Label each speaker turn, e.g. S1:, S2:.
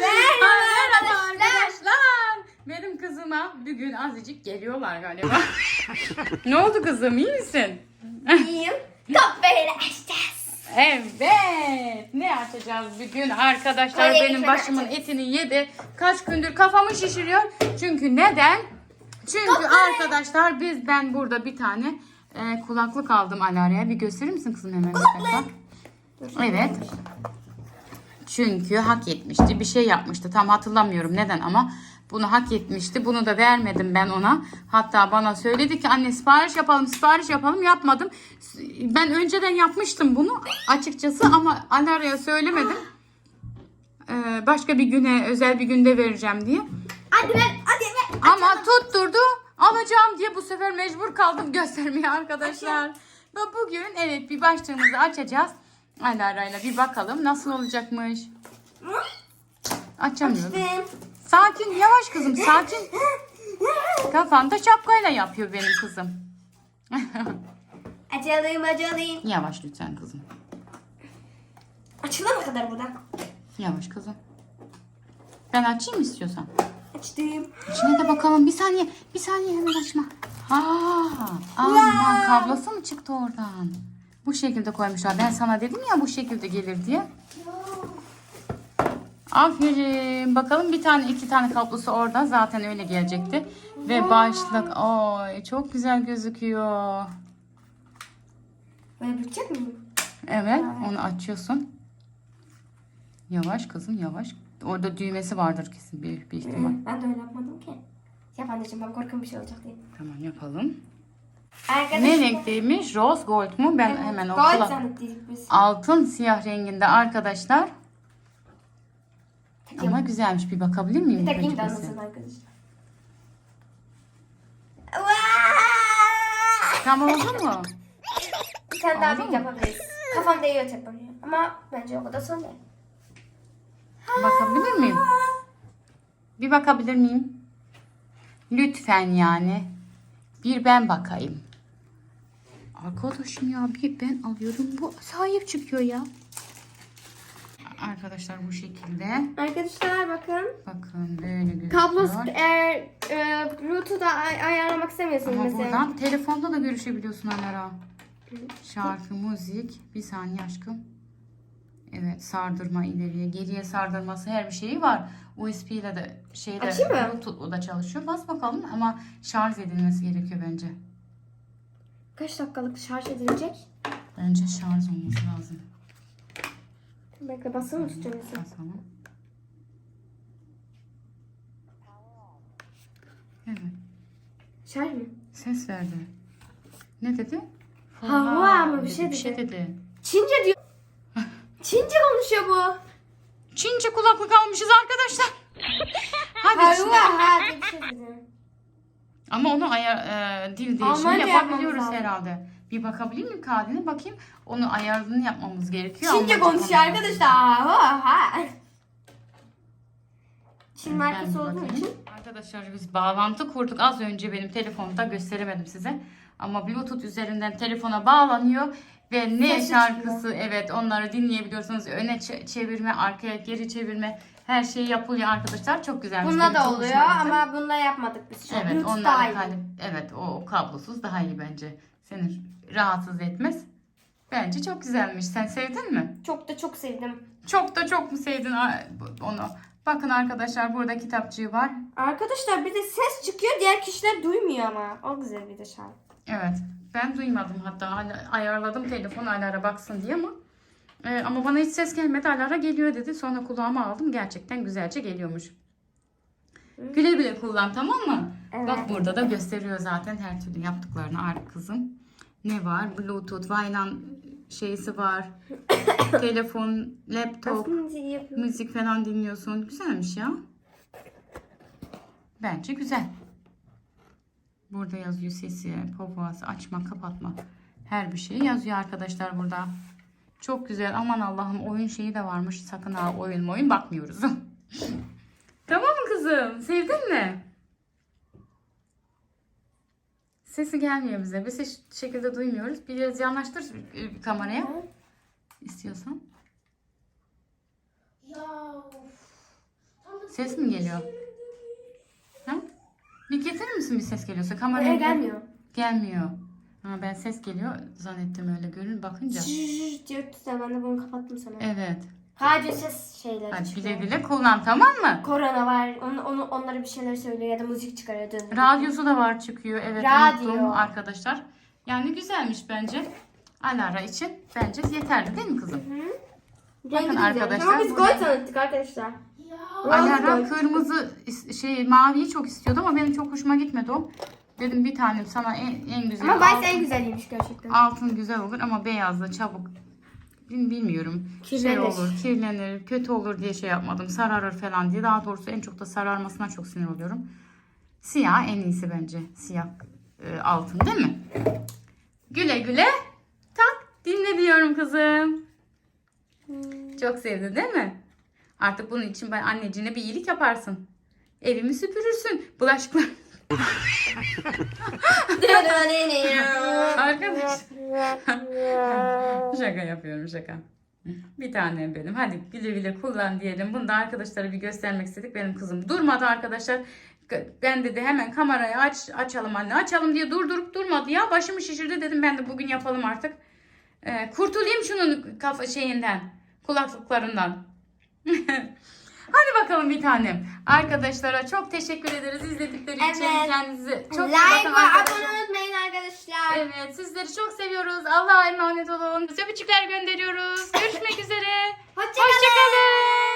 S1: Merhaba arkadaşlar. Benim kızıma bugün azıcık geliyorlar galiba. ne oldu kızım iyi misin?
S2: İyiyim. Top böyle açacağız.
S1: Evet. Ne açacağız bugün arkadaşlar?
S2: Kolye
S1: Benim başımın
S2: açacağız.
S1: etini yedi. Kaç gündür kafamı şişiriyor. Çünkü neden? Çünkü arkadaşlar biz ben burada bir tane e, kulaklık aldım Alara'ya. Bir gösterir misin kızım hemen? Kulaklık. Evet. Çünkü hak etmişti. Bir şey yapmıştı. Tam hatırlamıyorum neden ama bunu hak etmişti. Bunu da vermedim ben ona. Hatta bana söyledi ki anne sipariş yapalım, sipariş yapalım. Yapmadım. Ben önceden yapmıştım bunu açıkçası ama Alara'ya söylemedim. Ee, başka bir güne, özel bir günde vereceğim diye.
S2: Hadi ver. Hadi ver.
S1: Ama tutturdu. Alacağım diye bu sefer mecbur kaldım göstermeye arkadaşlar. Ve bugün evet bir başlığımızı açacağız. Alara'yla bir bakalım nasıl olacakmış. Açamıyorum.
S2: Açtım.
S1: Sakin yavaş kızım sakin. Kafanda şapkayla yapıyor benim kızım.
S2: Açalım açalım.
S1: yavaş lütfen kızım.
S2: Açılana kadar burada.
S1: Yavaş kızım. Ben açayım istiyorsan?
S2: Açtım.
S1: İçine de bakalım. Bir saniye. Bir saniye hemen açma. Ha, aman kablosu mu çıktı oradan? Bu şekilde koymuşlar. Ben sana dedim ya bu şekilde gelir diye. Aferin. Bakalım bir tane iki tane kablosu orada. Zaten öyle gelecekti. Ve başlık. Oy çok güzel gözüküyor.
S2: Böyle bükecek miyim?
S1: Evet onu açıyorsun. Yavaş kızım yavaş. Orada düğmesi vardır kesin bir, bir ihtimal.
S2: Ben de öyle yapmadım ki. Yap anneciğim ben korkuyorum bir şey olacak diye.
S1: Tamam yapalım.
S2: Arkadaşlar.
S1: Ne renkteymiş? Rose gold mu? Ben hemen
S2: Gold
S1: okula.
S2: zannettik biz.
S1: Altın siyah renginde arkadaşlar.
S2: Takayım.
S1: Ama güzelmiş. Bir bakabilir miyim?
S2: Bir takayım da anlasın arkadaşlar.
S1: Tam oldu mu?
S2: Bir tane daha büyük yapabiliriz. Kafam değiyor buraya. Ama bence o kadar sorun değil.
S1: Bakabilir miyim? Bir bakabilir miyim? Lütfen yani. Bir ben bakayım. Arkadaşım ya bir ben alıyorum. Bu sahip çıkıyor ya. Arkadaşlar bu şekilde.
S2: Arkadaşlar bakın.
S1: Bakın böyle gözüküyor.
S2: Kablosu eğer e, Bluetooth'da ay- ayarlamak istemiyorsunuz
S1: Ama
S2: mesela.
S1: buradan telefonda da görüşebiliyorsun Alara. Şarkı, müzik. Bir saniye aşkım. Evet sardırma ileriye, geriye sardırması her bir şeyi var. USB ile de
S2: mı?
S1: Bluetooth'la da çalışıyor. Bas bakalım ama şarj edilmesi gerekiyor bence.
S2: Kaç dakikalık şarj edilecek?
S1: Bence şarj olması lazım.
S2: Bekle basılı mı tutacağım?
S1: Basalım. Evet.
S2: Şarj mı?
S1: Ses verdi. Ne dedi?
S2: Hava mı? Bir
S1: dedi,
S2: şey
S1: Bir şey
S2: dedi.
S1: dedi.
S2: Çince diyor. Çince konuşuyor bu.
S1: Çince kulaklık almışız arkadaşlar. Hadi Çin-
S2: Hava ha diye bir şey dedi.
S1: Ama onu ayar, e, dil değişimi
S2: Almanca
S1: yapabiliyoruz
S2: yapmamız lazım.
S1: herhalde. Bir bakabilir miyim kadine bakayım. Onu ayarını yapmamız gerekiyor.
S2: Çince
S1: Almanca
S2: konuşuyor
S1: konuşmamız
S2: arkadaşlar. Hava ha. Çin
S1: Ben
S2: markası
S1: bir
S2: olduğu
S1: bakayım.
S2: için.
S1: Arkadaşlar biz bağlantı kurduk. Az önce benim telefonda gösteremedim size. Ama Bluetooth üzerinden telefona bağlanıyor. Ve ne
S2: Sesi
S1: şarkısı evet onları dinleyebiliyorsunuz. Öne çevirme, arkaya geri çevirme her şey yapılıyor arkadaşlar. Çok güzel.
S2: Bunda da oluyor ama bunda yapmadık biz şu.
S1: Evet onlar
S2: daha iyi.
S1: hani evet o, o kablosuz daha iyi bence. Seni rahatsız etmez. Bence çok güzelmiş. Sen sevdin mi?
S2: Çok da çok sevdim.
S1: Çok da çok mu sevdin onu? Bakın arkadaşlar burada kitapçığı var.
S2: Arkadaşlar bir de ses çıkıyor diğer kişiler duymuyor ama. O güzel bir de şarkı.
S1: Evet. Ben duymadım hatta ayarladım telefonu Alara baksın diye ama e, ama bana hiç ses gelmedi. Alara geliyor dedi. Sonra kulağıma aldım. Gerçekten güzelce geliyormuş. Güle güle kullan tamam mı?
S2: Evet.
S1: Bak burada da gösteriyor zaten her türlü yaptıklarını artık kızım. Ne var? Bluetooth, Vaylan şeysi var. Telefon, laptop, müzik falan dinliyorsun. Güzelmiş ya. Bence güzel. Burada yazıyor sesi, popoası, açma, kapatma. Her bir şey yazıyor arkadaşlar burada. Çok güzel. Aman Allah'ım oyun şeyi de varmış. Sakın ha oyun oyun bakmıyoruz. tamam mı kızım? Sevdin mi? Sesi gelmiyor bize. Biz hiç şekilde duymuyoruz. Biraz yanaştır e, kameraya. istiyorsan. Ses mi geliyor? Ha? Bir getirir misin bir ses geliyorsa? Kameraya
S2: Ee, gelmiyor.
S1: Gelmiyor. Ha, ben ses geliyor zannettim öyle görün bakınca.
S2: Şşş diyor tutar ben de bunu kapattım sana.
S1: Evet.
S2: Radyo ses şeyleri
S1: Hadi
S2: çıkıyor.
S1: güle güle kullan tamam mı?
S2: Korona var. Onu, onu, onlara bir şeyler söylüyor ya da müzik çıkarıyor. Dın.
S1: Radyosu da var çıkıyor. Evet
S2: Radyo.
S1: unuttum arkadaşlar. Yani güzelmiş bence. Alara için bence yeterli değil mi kızım?
S2: Rengi de güzelmiş.
S1: arkadaşlar,
S2: Ama biz
S1: burada-
S2: gol tanıttık arkadaşlar.
S1: Alara kırmızı is- şey maviyi çok istiyordu ama benim çok hoşuma gitmedi o. Dedim bir tanem sana en, en güzeli
S2: Ama Vice en güzeliymiş gerçekten.
S1: altın güzel olur ama beyazla çabuk Bil- bilmiyorum. Şey
S2: Kirlenir.
S1: olur, kirlenir, kötü olur diye şey yapmadım. Sararır falan diye. Daha doğrusu en çok da sararmasına çok sinir oluyorum. Siyah en iyisi bence. Siyah e, altın değil mi? Güle güle tak dinle diyorum kızım. Çok sevdin değil mi? Artık bunun için ben anneciğine bir iyilik yaparsın. Evimi süpürürsün. Bulaşıklar. Arkadaş. şaka yapıyorum şaka. Bir tanem benim. Hadi güle güle kullan diyelim. Bunu da arkadaşlara bir göstermek istedik. Benim kızım durmadı arkadaşlar. Ben dedi hemen kamerayı aç açalım anne açalım diye durdurup durmadı ya. Başımı şişirdi dedim ben de bugün yapalım artık. Ee, kurtulayım şunun kafa şeyinden. Kulaklıklarından. Hadi bakalım bir tanem. Arkadaşlara çok teşekkür ederiz izledikleri için.
S2: Evet.
S1: Kendinize çok iyi
S2: like
S1: bakın
S2: ve
S1: arkadaşlar.
S2: abone unutmayın arkadaşlar.
S1: Evet sizleri çok seviyoruz. Allah'a emanet olun. Bize öpücükler gönderiyoruz. Görüşmek üzere.
S2: Hoşçakalın.
S1: Hoşçakalın.